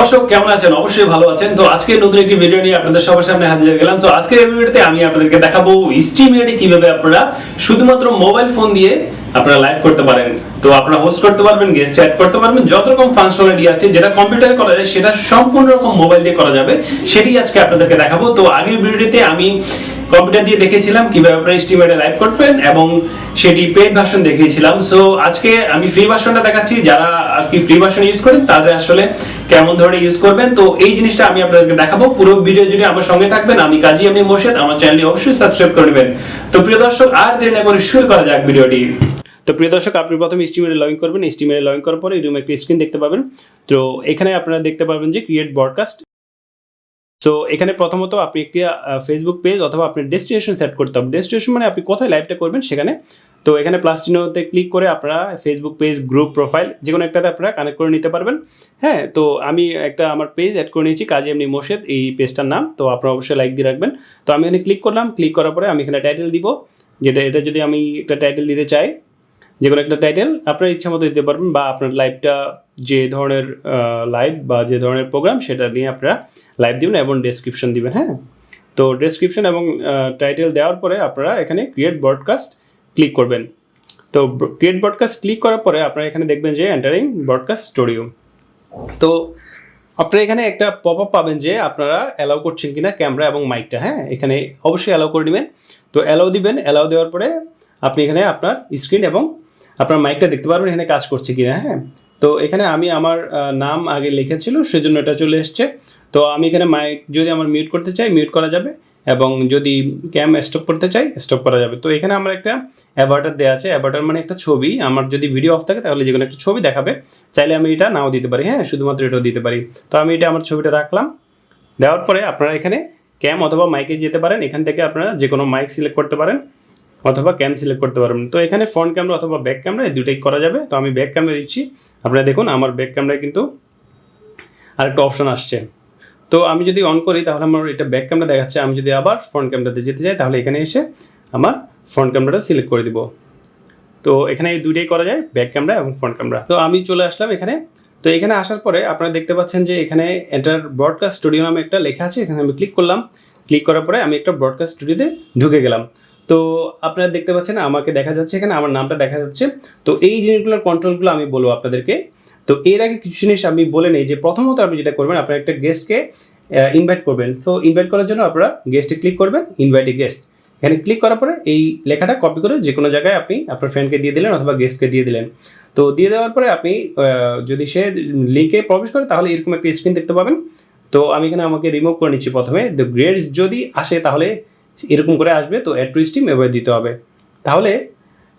দর্শক, কেমন আছেন? অবশ্যই ভালো আছেন। তো আজকে নতুন একটি ভিডিও নিয়ে আপনাদের সবার সামনে হাজির হয়ে গেলাম। তো আজকের এই ভিডিওতে আমি আপনাদেরকে দেখাবো স্টিমেটে কীভাবে আপনারা শুধুমাত্র মোবাইল ফোন দিয়ে আপনারা লাইভ করতে পারেন। তো আপনারা হোস্ট করতে পারবেন গেস্ট চ্যাট করতে পারবেন যত রকম ফাংশনালিটি আছে, যেটা কম্পিউটারে করা যায়, সেটা সম্পূর্ণ রকম মোবাইল দিয়ে করা যাবে সেটি আজকে আপনাদেরকে দেখাবো। তো আগের ভিডিওতে আমি কম্পিউটার দিয়ে দেখেছিলাম কীভাবে আপনারা স্টিমেটে লাইভ করবেন এবং সেটি পেড ভার্সন দেখিয়েছিলাম। সো আজকে আমি ফ্রি ভার্সনটা দেখাচ্ছি। যারা আর কি ফ্রি ভার্সন ইউজ করেন, তাদের আসলে কেমন ধরনের ইউজ করবেন। তো এই জিনিসটা আমি আপনাদেরকে দেখাবো। পুরো ভিডিও জুড়ে আমার সঙ্গে থাকবেন, আমি কাজী আমি মোর্শেদ। আমার চ্যানেলটি অবশ্যই সাবস্ক্রাইব করে নেবেন। তো প্রিয় দর্শক, আর দেরি না করে শুরু করা যাক ভিডিওটি তো প্রিয় দর্শক, আপনি প্রথমে স্টিমেটে লগ ইন করবেন। স্টিমেটে লগ ইন করার পরে এরকম একটি স্ক্রিন দেখতে পাবেন। তো এখানে আপনারা দেখতে পাবেন যে ক্রিয়েট ব্রডকাস্ট সো এখানে প্রথমত আপনি একটি ফেসবুক পেজ অথবা আপনার ডেস্টিনেশন সেট করতে হবে। ডেস্টিনেশন মানে আপনি কোথায় লাইভটা করবেন সেখানে। তো এখানে প্লাস ক্লিক করে আপনারা ফেসবুক পেজ গ্রুপ প্রোফাইল যে কোনো একটাতে আপনারা কানেক্ট করে নিতে পারবেন। হ্যাঁ তো আমি একটা আমার পেজ অ্যাড করে নিয়েছি, কাজে এমনি মোর্শেদ, এই পেজটার নাম। তো আপনারা অবশ্যই লাইক দিয়ে রাখবেন। তো আমি এখানে ক্লিক করলাম ক্লিক করার পরে আমি এখানে টাইটেল দিব। যেটা, এটা যদি আমি একটা টাইটেল দিতে চাই যে কোনো একটা টাইটেল আপনার ইচ্ছা মতো দিতে পারবেন বা আপনার লাইভটা যে ধরনের লাইভ বা যে ধরনের প্রোগ্রাম সেটা নিয়ে আপনারা লাইভ দিবেন এবং ডেসক্রিপশন দিবেন হ্যাঁ? তো ডেসক্রিপশন এবং টাইটেল দেওয়ার পরে আপনারা এখানে ক্রিয়েট ব্রডকাস্ট ক্লিক করবেন। তো ক্রিয়েট ব্রডকাস্ট ক্লিক করার পরে আপনারা এখানে দেখবেন যে এন্টারিং ব্রডকাস্ট স্টুডিও তো আপনারা এখানে একটা পপ আপ পাবেন যে আপনারা অ্যালাউ করছেন কিনা ক্যামেরা এবং মাইকটা হ্যাঁ? এখানে অবশ্যই অ্যালাউ করে নেবেন। তো অ্যালাউ দিবেন অ্যালাউ দেওয়ার পরে আপনি এখানে আপনার স্ক্রিন এবং আপনার মাইকটা দেখতে পারবেন এখানে কাজ করছে কিনা হ্যাঁ? তো এখানে আমি আমার নাম আগে লিখেছিল, সেজন্য এটা চলে এসছে। তো আমি এখানে মাইক যদি আমার মিউট করতে চাই মিউট করা যাবে, এবং যদি ক্যাম স্টপ করতে চাই স্টপ করা যাবে। তো এখানে আমার একটা অ্যাভার্টার দেওয়া আছে। অ্যাভার্টার মানে একটা ছবি। আমার যদি ভিডিও অফ থাকে, তাহলে যে কোনো একটা ছবি দেখাবে। চাইলে আমি এটা নাও দিতে পারি। হ্যাঁ শুধুমাত্র এটাও দিতে পারি। তো আমি এটা আমার ছবিটা রাখলাম। দেওয়ার পরে আপনারা এখানে ক্যাম অথবা মাইকে যেতে পারেন। এখান থেকে আপনারা যে কোনো মাইক সিলেক্ট করতে পারেন, অথবা ক্যাম সিলেক্ট করতে পারবেন তো এখানে ফ্রন্ট ক্যামেরা অথবা ব্যাক ক্যামেরা এই দুটোই করা যাবে। তো আমি ব্যাক ক্যামেরা দিচ্ছি। আপনারা দেখুন, আমার ব্যাক ক্যামেরায় কিন্তু আরেকটা অপশন আসছে। তো আমি যদি অন করি, তাহলে আমার এটা ব্যাক ক্যামেরা দেখাচ্ছে। আমি যদি আবার ফ্রন্ট ক্যামেরাতে যেতে চাই, তাহলে এখানে এসে আমার ফ্রন্ট ক্যামেরাটা সিলেক্ট করে দিব। তো এখানে এই দুইটাই করা যায় ব্যাক ক্যামেরা এবং ফ্রন্ট ক্যামেরা তো আমি চলে আসলাম এখানে। তো এখানে আসার পরে আপনারা দেখতে পাচ্ছেন যে এখানে এটার ব্রডকাস্ট স্টুডিও নামে একটা লেখা আছে, এখানে আমি ক্লিক করলাম। ক্লিক করার পরে আমি একটা ব্রডকাস্ট স্টুডিওতে ঢুকে গেলাম। তো আপনারা দেখতে পাচ্ছেন, আমাকে দেখা যাচ্ছে এখানে, আমার নামটা দেখা যাচ্ছে। তো এই জিনিসগুলোর কন্ট্রোলগুলো আমি বলব আপনাদেরকে। তো এর আগে কিছু জিনিস আমি বলে নেই যে প্রথমত আপনি যেটা করবেন, আপনার একটা গেস্টকে ইনভাইট করবেন। তো ইনভাইট করার জন্য আপনারা গেস্টে ক্লিক করবেন ইনভাইট এ গেস্ট এখানে ক্লিক করার পরে এই লেখাটা কপি করে যে কোনো জায়গায় আপনি আপনার ফ্রেন্ডকে দিয়ে দিলেন অথবা গেস্টকে দিয়ে দিলেন। তো দিয়ে দেওয়ার পরে আপনি যদি সে লিঙ্কে প্রবেশ করে, তাহলে এরকম একটা স্ক্রিন দেখতে পাবেন। তো আমি এখানে আমাকে রিমুভ করে নিচ্ছি প্রথমে। দ্য গ্রেডস যদি আসে, তাহলে এরকম করে আসবে, তো অ্যাড টু স্টিম এভাবে দিতে হবে। তাহলে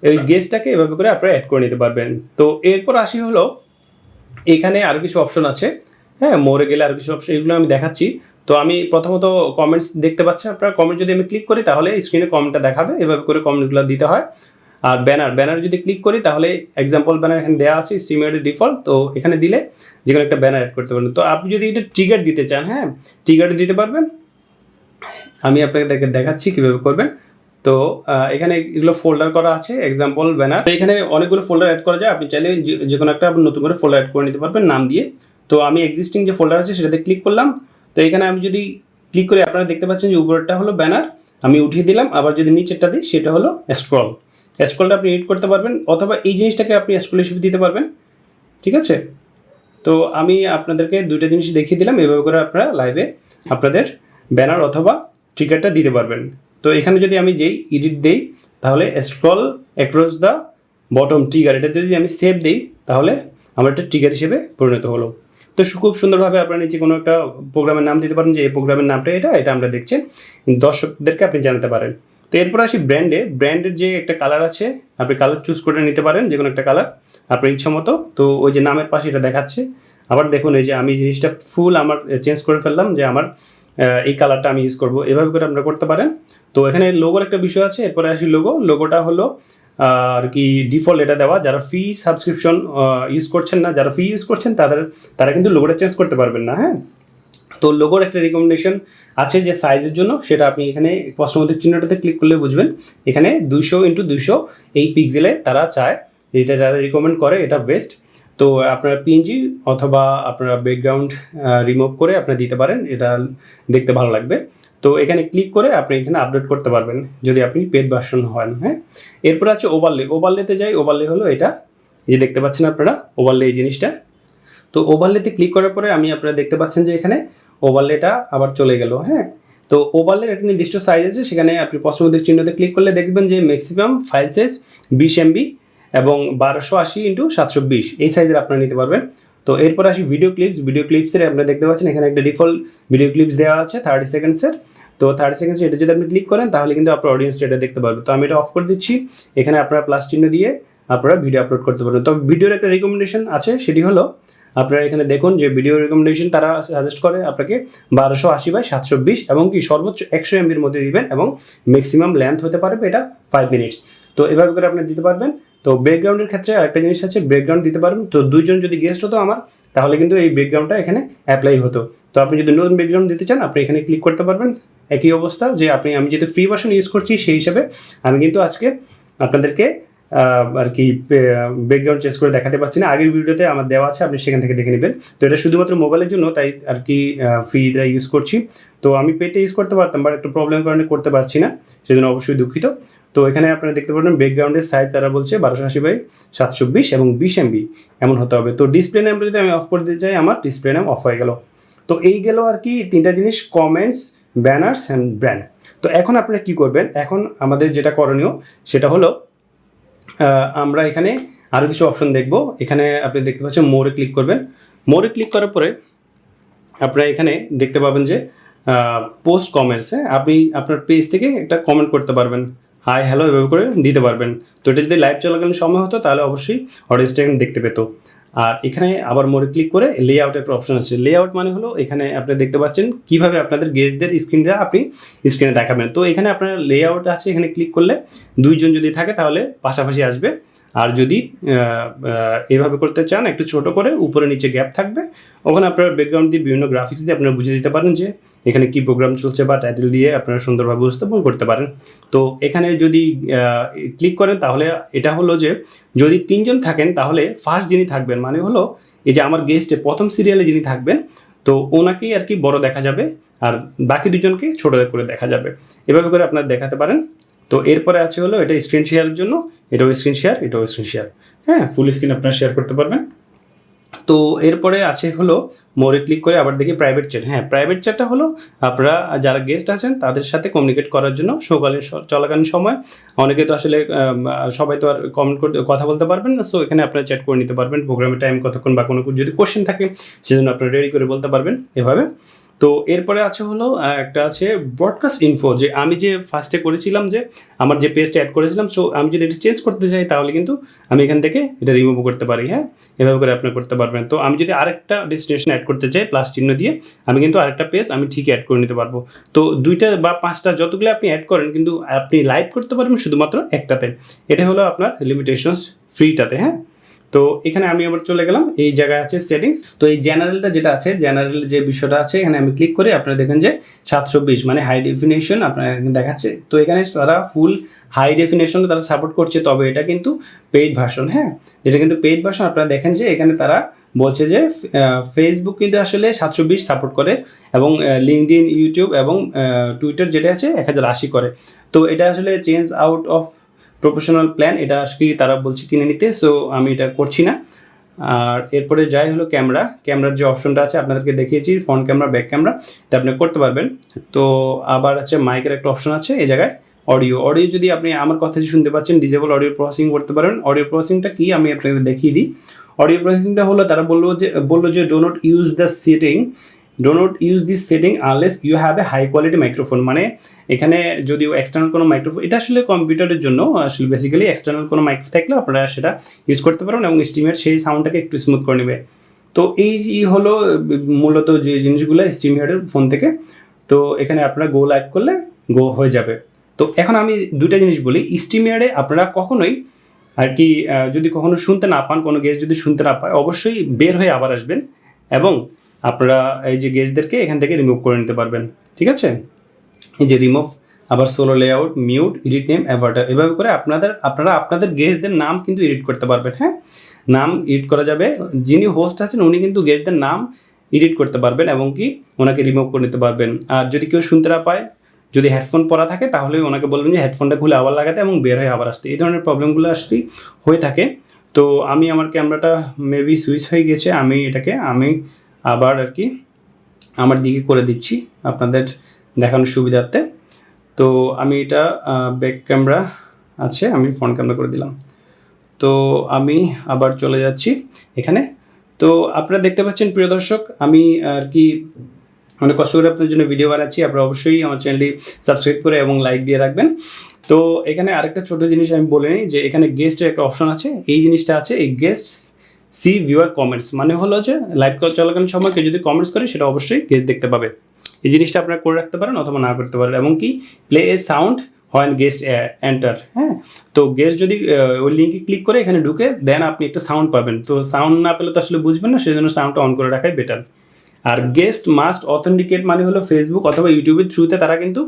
এই গেস্টটাকে এভাবে করে আপনারা অ্যাড করে নিতে পারবেন। তো এরপর আসি হলো, এখানে আরও কিছু অপশন আছে। হ্যাঁ মোড়ে গেলে আরও কিছু অপশন এগুলো আমি দেখাচ্ছি। তো আমি প্রথমত কমেন্টস দেখতে পাচ্ছি আপনারা। কমেন্ট যদি আমি ক্লিক করি, তাহলে স্ক্রিনে কমেন্টটা দেখাবে। এভাবে করে কমেন্টগুলো দিতে হয়। আর ব্যানার ব্যানার যদি ক্লিক করি, তাহলে এক্সাম্পল ব্যানার এখানে দেওয়া আছে স্টিমেটের ডিফল্ট তো এখানে দিলে যে কোনো একটা ব্যানার অ্যাড করতে পারবেন। তো আপনি যদি এটা ট্রিগার দিতে চান হ্যাঁ ট্রিগার দিতে পারবেন। আমি আপনাকে দেখাচ্ছি কীভাবে করবেন। তো এখানে এগুলো ফোল্ডার করা আছে এক্সাম্পল ব্যানার এখানে অনেকগুলো ফোল্ডার অ্যাড করা যায়। আপনি চাইলে যে- কোনো একটা আপনি নতুন করে ফোল্ডার অ্যাড করে নিতে পারবেন নাম দিয়ে। তো আমি এক্সিস্টিং যে ফোল্ডার আছে, সেটাতে ক্লিক করলাম। তো এখানে আমি যদি ক্লিক করে আপনারা দেখতে পাচ্ছেন যে উপরেরটা হলো ব্যানার আমি উঠিয়ে দিলাম। আবার যদি নিচেরটা দিই, সেটা হলো স্ক্রল স্ক্রলটা আপনি এডিট করতে পারবেন, অথবা এই জিনিসটাকে আপনি স্ক্রল হিসেবে দিতে পারবেন। ঠিক আছে? তো আমি আপনাদেরকে দুইটা জিনিস দেখিয়ে দিলাম। এভাবে করে আপনারা লাইভে আপনাদের ব্যানার অথবা ট্রিগারটা দিতে পারবেন। তো এখানে যদি আমি যেই এডিট দেই, তাহলে scroll across the bottom trigger এটাতে যদি আমি সেভ দিই, তাহলে আমার একটা ট্রিগার হিসেবে পরিণত হলো। তো খুব সুন্দরভাবে আপনারা নিচে কোনো একটা প্রোগ্রামের নাম দিতে পারেন, যে এই প্রোগ্রামের নামটা এটা এটা আমরা দেখছেন। দর্শকদেরকে আপনি জানাতে পারেন। তো এরপর আসি ব্র্যান্ডে ব্র্যান্ডের যে একটা কালার আছে, আপনি কালার চুজ করে নিতে পারেন যে কোনো একটা কালার আপনার ইচ্ছা মতো। তো ওই যে নামের পাশে এটা দেখাচ্ছে। আবার দেখুন, এই যে আমি জিনিসটা ফুল আমার চেঞ্জ করে ফেললাম, যে আমার এই কালারটা আমি ইউজ করব। এভাবে করে আপনারা করতে পারেন। তো এখানে লোগোর একটা বিষয় আছে, এরপরে আসি লোগো লোগোটা হলো আর কি ডিফল্ট এটা দেওয়া। যারা ফ্রি সাবস্ক্রিপশন ইউজ করছেন না, যারা ফ্রি ইউজ করছেন, তাদের, তারা কিন্তু লোগোটা চেঞ্জ করতে পারবেন না হ্যাঁ? তো লোগোর একটা রিকমেন্ডেশন আছে যে সাইজের জন্য। সেটা আপনি এখানে প্রশ্নবোধক চিহ্নটাতে ক্লিক করলে বুঝবেন। এখানে দুইশো ইন্টু দুইশো এই পিক্সেলে তারা চায়, এটা যারা রিকমেন্ড করে, এটা বেস্ট তো আপনারা পিএনজি অথবা আপনারা ব্যাকগ্রাউন্ড রিমুভ করে আপনারা দিতে পারেন, এটা দেখতে ভালো লাগবে। তো এখানে ক্লিক করে আপনি এখানে আপডেট করতে পারবেন, যদি আপনি পেড ভার্সন হন হ্যাঁ? এরপর আছে ওভারলে ওভারলেতে যাই ওভারলে হলো এটা। যে দেখতে পাচ্ছেন আপনারা ওভারলে এই জিনিসটা। তো ওভারলেতে ক্লিক করার পরে আমি আপনারা দেখতে পাচ্ছেন যে এখানে ওভারলেটা আবার চলে গেল হ্যাঁ? তো ওভারলের একটা নির্দিষ্ট সাইজ আছে, সেখানে আপনি পশ্চিমবঙ্গের চিহ্নতে ক্লিক করলে দেখবেন যে ম্যাক্সিমাম ফাইল সাইজ বিশ এমবি এবং বারোশো আশি ইন্টু সাতশো বিশ। এই সাইজের আপনারা নিতে পারবেন। তো এরপর আসি ভিডিও ক্লিপস ভিডিও ক্লিপসের আপনারা দেখতে পাচ্ছেন, এখানে একটা ডিফল্ট ভিডিও ক্লিপস দেওয়া আছে থার্টি সেকেন্ডসের তো থার্টি সেকেন্ডস এটা যদি আপনি ক্লিক করেন, তাহলে কিন্তু আপনার অডিয়েন্স এটা দেখতে পারবে। তো আমি এটা অফ করে দিচ্ছি। এখানে আপনারা প্লাস চিহ্ন দিয়ে আপনারা ভিডিও আপলোড করতে পারবেন। তবে ভিডিওর একটা রেকমেন্ডেশন আছে, সেটি হলো আপনারা এখানে দেখুন যে ভিডিও রেকমেন্ডেশন তারা সাজেস্ট করে আপনাকে বারোশো আশি বাই সাতশো বিশ এবং কি সর্বোচ্চ একশো এমবির মধ্যে দিবেন এবং ম্যাক্সিমাম লেন্থ হতে পারবে এটা ফাইভ মিনিটস তো এভাবে করে আপনি দিতে পারবেন। তো ব্যাকগ্রাউন্ডের ক্ষেত্রে আরেকটা জিনিস আছে ব্যাকগ্রাউন্ড দিতে পারবেন তো দুইজন যদি গেস্ট হতো আমার, তাহলে কিন্তু এই ব্যাকগ্রাউন্ডটা এখানে অ্যাপ্লাই হতো। তো আপনি যদি নতুন ব্যাকগ্রাউন্ড দিতে চান, আপনি এখানে ক্লিক করতে পারবেন। একই অবস্থা যে আপনি, আমি যেহেতু ফ্রি ভার্সন ইউজ করছি, সেই হিসাবে আমি কিন্তু আজকে আপনাদেরকে আর কি ব্যাকগ্রাউন্ড চেঞ্জ করে দেখাতে পারছি না। আগের ভিডিওতে আমার দেওয়া আছে, আপনি সেখান থেকে দেখে নেবেন। তো এটা শুধুমাত্র মোবাইলের জন্য, তাই আর কি ফ্রিটা ইউজ করছি। তো আমি পেটে ইউজ করতে পারতাম বাট একটু প্রবলেমের কারণে করতে পারছি না, সেজন্য অবশ্যই দুঃখিত। তো এখানে আপনারা দেখতে পারেন ব্যাকগ্রাউন্ডের সাইজ তারা বলছে বারোশো আশি বাই সাতশো বিশ এবং বিশ এমবি এমন হতে হবে। তো ডিসপ্লে নামটা যদি আমি অফ করে দিতে চাই, আমার ডিসপ্লে নাম অফ হয়ে গেল। তো এই গেল আর কি তিনটা জিনিস কমেন্টস ব্যানার্স অ্যান্ড ব্র্যান্ড তো এখন আপনারা কি করবেন? এখন আমাদের যেটা করণীয়, সেটা হলো আমরা এখানে আরও কিছু অপশন দেখব। এখানে আপনি দেখতে পাচ্ছেন মোরে ক্লিক করবেন। মোরে ক্লিক করার পরে আপনারা এখানে দেখতে পাবেন যে পোস্ট কমেন্টসে আপনি আপনার পেজ থেকে একটা কমেন্ট করতে পারবেন। হাই হ্যালো এভাবে করে দিতে পারবেন। তো এটা যদি লাইভ চলাকালীন সময় হতো, তাহলে অবশ্যই অডিয়েন্সটা এখানে দেখতে পেত। আর এখানে আবার মোড়ে ক্লিক করে লে আউট একটা অপশন আছে। লে আউট মানে হলো এখানে আপনি দেখতে পাচ্ছেন কীভাবে আপনাদের গেস্টদের স্ক্রিনটা আপনি স্ক্রিনে দেখাবেন। তো এখানে আপনার লে আউট আছে, এখানে ক্লিক করলে দুইজন যদি থাকে, তাহলে পাশাপাশি আসবে। আর যদি এভাবে করতে চান, একটু ছোট করে, উপরে নিচে গ্যাপ থাকবে, ওখানে আপনার ব্যাকগ্রাউন্ড দিয়ে বিভিন্ন গ্রাফিক্স দিয়ে আপনারা বুঝে দিতে পারেন যে এখানে কি প্রোগ্রাম চলছে বা টাইটেল দিয়ে আপনারা সুন্দরভাবে উপস্থাপন করতে পারেন। তো এখানে যদি ক্লিক করেন তাহলে এটা হলো যে, যদি তিনজন থাকেন তাহলে ফার্স্ট যিনি থাকবেন মানে হলো এই যে আমার গেস্টে প্রথম সিরিয়ালে যিনি থাকবেন, তো ওনাকেই আর কি বড় দেখা যাবে আর বাকি দুজনকে ছোট করে দেখা যাবে। এভাবে করে আপনারা দেখাতে পারেন। তো এরপরে আছে হলো এটা স্ক্রিন শেয়ারের জন্য, এটাও স্ক্রিন শেয়ার এটাও স্ক্রিন শেয়ার হ্যাঁ ফুল স্ক্রিন আপনারা শেয়ার করতে পারবেন। তো এরপরে আছে হলো মোরে ক্লিক করে আবার দেখি প্রাইভেট চ্যাট হ্যাঁ প্রাইভেট চ্যাটটা হলো আপনারা যারা গেস্ট আছেন তাদের সাথে কমিউনিকেট করার জন্য সকালের চলাকালীন সময়। অনেকে তো আসলে সবাই তো আর কমেন্ট করতে, কথা বলতে পারবেন না। সো এখানে আপনারা চ্যাট করে নিতে পারবেন। প্রোগ্রামের টাইম কতক্ষণ বা কোনো যদি কোশ্চেন থাকে, সেজন্য আপনারা রেডি করে বলতে পারবেন। এভাবে তো এরপরে আছে হলো একটা আছে ব্রডকাস্ট ইনফো যে আমি যে ফার্স্টে করেছিলাম যে আমার যে পেজটা অ্যাড করেছিলাম সো আমি যদি এটা চেঞ্জ করতে চাই তাহলে কিন্তু আমি এখান থেকে এটা রিমুভ করতে পারি হ্যাঁ? এভাবে করে আপনি করতে পারবেন। তো আমি যদি আরেকটা ডেস্টিনেশন অ্যাড করতে চাই প্লাস চিহ্ন দিয়ে, আমি কিন্তু আরেকটা পেজ আমি ঠিকই অ্যাড করে নিতে পারব। তো দুইটা বা পাঁচটা যতগুলো আপনি অ্যাড করেন, কিন্তু আপনি লাইভ করতে পারবেন শুধুমাত্র একটাতে। এটা হলো আপনার লিমিটেশনস ফ্রিটাতে হ্যাঁ? তো এখানে আমি আবার চলে গেলাম, এই জায়গায় আছে সেটিংস তো এই জেনারেলটা যেটা আছে জেনারেল যে বিষয়টা আছে, এখানে আমি ক্লিক করে আপনারা দেখেন যে সাতশো বিশ মানে হাই ডেফিনেশন আপনার দেখাচ্ছে। তো এখানে তারা ফুল হাই ডেফিনেশন তারা সাপোর্ট করছে, তবে এটা কিন্তু পেইড ভার্সন হ্যাঁ? যেটা কিন্তু পেইড ভার্সন আপনারা দেখেন যে এখানে তারা বলছে যে ফেসবুক কিন্তু আসলে সাতশো বিশ সাপোর্ট করে এবং লিঙ্কডিন ইউটিউব এবং টুইটার যেটা আছে, এক হাজার আশি করে। তো এটা আসলে change out of professional plan, এটা আজকে তারা বলছে কিনে নিতে সো আমি এটা করছি না। আর এরপরে যাই হলো ক্যামেরা। ক্যামেরার যে অপশনটা আছে, আপনাদেরকে দেখিয়েছি ফ্রন্ট ক্যামেরা ব্যাক ক্যামেরা এটা আপনি করতে পারবেন। তো আবার আছে মাইকের একটা অপশন আছে এই জায়গায় অডিও অডিও যদি আপনি আমার কথা শুনতে পাচ্ছেন ডিজেবল অডিও প্রসেসিং করতে পারেন। অডিও প্রসেসিংটা কি? আমি আপনাদের দেখিয়ে দিই। অডিও প্রসেসিংটা হলো, তারা বলল যে বলল যে do not use the setting do not use this setting unless you have a high quality microphone মানে এখানে যদিও এক্সটার্নাল কোনো মাইক্রোফোন এটা আসলে কম্পিউটারের জন্য, আসলে বেসিক্যালি এক্সটার্নাল কোনো মাইক্রো থাকলে আপনারা সেটা ইউজ করতে পারেন এবং স্টিমের সেই সাউন্ডটাকে একটু স্মুথ করে নেবে। তো এই হলো, মূলত যে জিনিসগুলো স্টিমিয়ারের ফোন থেকে, তো এখানে আপনারা গো লাইভ করলে গো হয়ে যাবে। তো এখন আমি দুইটা জিনিস বলি স্টিমিয়ারে আপনারা কখনোই আর কি যদি কখনো শুনতে না পান কোনো গেস্ট যদি শুনতে না পায়, অবশ্যই বের হয়ে আবার আসবেন এবং আপনারা এই যে গেস্টদেরকে এখান থেকে রিমুভ করে নিতে পারবেন, ঠিক আছে? এই যে রিমুভ আবার solo layout mute edit name avatar এভাবে করে আপনাদের, আপনারা আপনাদের গেস্টদের নাম কিন্তু এডিট করতে পারবেন হ্যাঁ? নাম এডিট করা যাবে, যিনি হোস্ট আছেন উনি কিন্তু গেস্টদের নাম এডিট করতে পারবেন এবং কি ওনাকে রিমুভ করে নিতে পারবেন। আর যদি কেউ শুনতে না পায়, যদি হেডফোন পরা থাকে, তাহলে ওনাকে বলবেন যে হেডফোনটা খুলে আবার লাগাতে এবং বের হয়ে আবার আসতে। এই ধরনের প্রবলেমগুলো আসলে হয়ে থাকে। তো আমি আমার ক্যামেরাটা মেবি সুইচ হয়ে গেছে, আমি এটাকে, আমি আবার আর কি আমার দিকে করে দিচ্ছি আপনাদের দেখানোর সুবিধার্থে। তো আমি এটা ব্যাক ক্যামেরা আছে, আমি ফ্রন্ট ক্যামেরা করে দিলাম। তো আমি আবার চলে যাচ্ছি এখানে। তো আপনারা দেখতে পাচ্ছেন, প্রিয় দর্শক, আমি আর কি অনেক কষ্ট করে আপনাদের জন্য ভিডিও বানাচ্ছি। আপনারা অবশ্যই আমার চ্যানেলটি সাবস্ক্রাইব করে এবং লাইক দিয়ে রাখবেন। তো এখানে আরেকটা ছোট জিনিস আমি বলে নিই যে, এখানে গেস্টের একটা অপশন আছে। এই জিনিসটা আছে, এই গেস্ট সি ভিউয়ার কমেন্টস মানে হলো যে লাইভ কল চলাকালীন সময় কেউ যদি কমেন্টস করে, সেটা অবশ্যই গেস্ট দেখতে পাবে। এই জিনিসটা আপনারা করে রাখতে পারেন অথবা না করতে পারেন, এবং কি play a sound when guest enter হ্যাঁ? তো গেস্ট যদি ওই লিঙ্কে ক্লিক করে এখানে ঢুকে দেন আপনি একটা সাউন্ড পাবেন। তো সাউন্ড না পেলে তো আসলে বুঝবেন না সেই জন্য সাউন্ডটা অন করে রাখাই বেটার আর গেস্ট মাস্ট অথেন্টিকেট মানে হলো ফেসবুক অথবা ইউটিউবের থ্রুতে তারা কিন্তু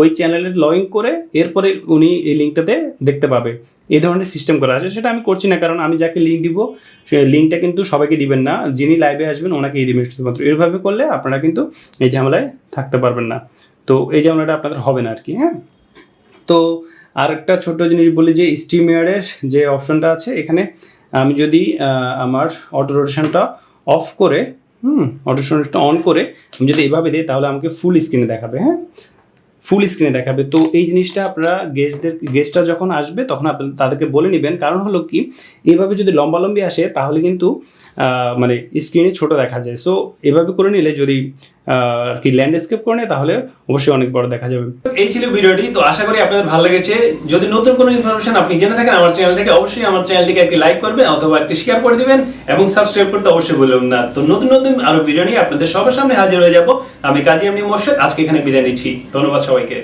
ওই চ্যানেলে লগ করে, এরপরে উনি এই লিঙ্কটাতে দেখতে পাবে। এই ধরনের সিস্টেম করা আছে। সেটা আমি করছি না, কারণ আমি যাকে লিঙ্ক দিব, সে লিঙ্কটা কিন্তু সবাইকে দিবেন না। যিনি লাইভে আসবেন ওনাকেই দিবেন শুধুমাত্র। এভাবে করলে আপনারা কিন্তু এই ঝামেলায় থাকতে পারবেন না। তো এই ঝামেলাটা আপনাদের হবে না আর কি হ্যাঁ? তো আর একটা ছোট্ট জিনিস বলি যে স্টিমিয়ারের যে অপশনটা আছে, এখানে আমি যদি আমার অটো রোটেশনটা অফ করে, হুম অটো রোটেশনটা অন করে, আমি যদি এভাবে দিই, তাহলে আমাকে ফুল স্ক্রিনে দেখাবে হ্যাঁ? ফুল স্ক্রিনে দেখাবে। তো এই জিনিসটা আপনারা গেস্টদের গেস্টরা যখন আসবে, তখন আপনারা তাদেরকে বলে নেবেন। কারণ হলো কি, এভাবে যদি লম্বালম্বি আসে, তাহলে কিন্তু মানে স্ক্রিনে ছোট দেখা যায়। সো এভাবে করে নিলে যদি আর কি ল্যান্ডস্কেপ করে নেয়, তাহলে অবশ্যই অনেক বড় দেখা যাবে। এই ছিল ভিডিওটি। তো আশা করি আপনাদের ভালো লেগেছে। যদি নতুন কোনো ইনফরমেশন আপনি জেনে থাকেন, আমার চ্যানেল থেকে অবশ্যই আমার চ্যানেলটিকে একটি লাইক করবেন অথবা একটি শেয়ার করে দিবেন এবং সাবস্ক্রাইব করতে অবশ্যই ভুলবেন না। তো নতুন নতুন আরও ভিডিও নিয়ে আপনাদের সবার সামনে হাজির হয়ে যাব। আমি কাজী এমনি মোর্শেদ, আজকে এখানে বিদায় নিচ্ছি। ধন্যবাদ সবাইকে।